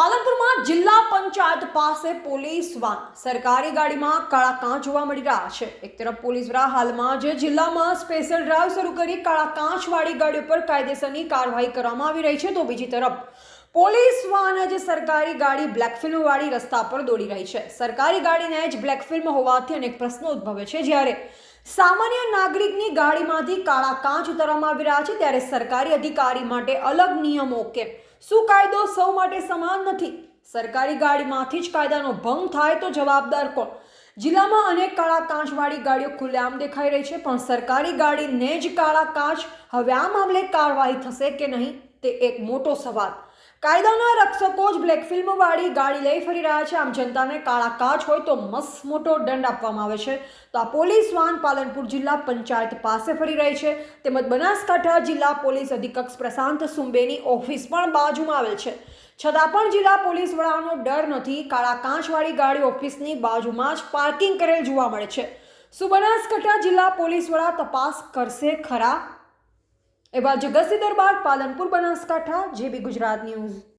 પાલનપુરમાં જિલ્લા પંચાયત પાસે police van. સરકારી ગાડીમાં કાળા કાંચ જોવા મળી રહ્યા છે. એક તરફ પોલીસ દ્વારા હાલમાં જે જિલ્લામાં સ્પેશિયલ ડ્રાઈવ શરૂ કરી કાળા કાંચવાળી ગાડી ઉપર કાયદેસરની કાર્યવાહી કરવામાં આવી રહી છે, તો બીજી તરફ પોલીસ વાન જે સરકારી ગાડી બ્લેક ફિલ્મવાળી રસ્તા પર દોડી રહી છે. સરકારી ગાડીને જ બ્લેક ફિલ્મ હોવાથી અનેક પ્રશ્નો ઉદ્ભવે છે જ્યારે સામાન્ય નાગરિકની ગાડીમાંથી કાળા કાચ ઉતારવામાં આવી રહ્યા છે ત્યારે સરકારી અધિકારી માટે અલગ નિયમો કે શું કાયદો સૌ માટે સમાન નથી? સરકારી ગાડીમાંથી જ કાયદાનો ભંગ થાય તો જવાબદાર કોણ? જિલ્લામાં અનેક કાળા કાચવાળી ગાડીઓ ખુલ્લેઆમ દેખાઈ રહી છે, પણ સરકારી ગાડીને જ કાળા કાચ, હવે આ મામલે કાર્યવાહી થશે કે નહીં? તે એક મોટો સવાલ. કાયદાના રક્ષકો જ બ્લેક ફિલ્મવાળી ગાડી લઈ ફરી રહ્યા છે. આમ જનતાને કાળા કાચ હોય તો મસ્ત મોટો દંડ આપવામાં આવે છે. તો આ પોલીસ વાન પાલનપુર જિલ્લા પંચાયત પાસે ફરી રહી છે. તેમજ બનાસકાંઠા જિલ્લા પોલીસ અધિક્ષક પ્રશાંત સુંબેની ઓફિસ પણ બાજુમાં આવેલ છે. છતાં પણ જિલ્લા પોલીસ વડાનો ડર નથી. કાળા કાચવાળી ગાડી ઓફિસની બાજુમાં જ પાર્કિંગ કરેલ જોવા મળે છે. શું બનાસકાંઠા જિલ્લા પોલીસ વડા તપાસ કરશે ખરા? એવા જગતસિંહ દરબાર પાલનપુર બનાસકાંઠા જેબી ગુજરાત ન્યૂઝ.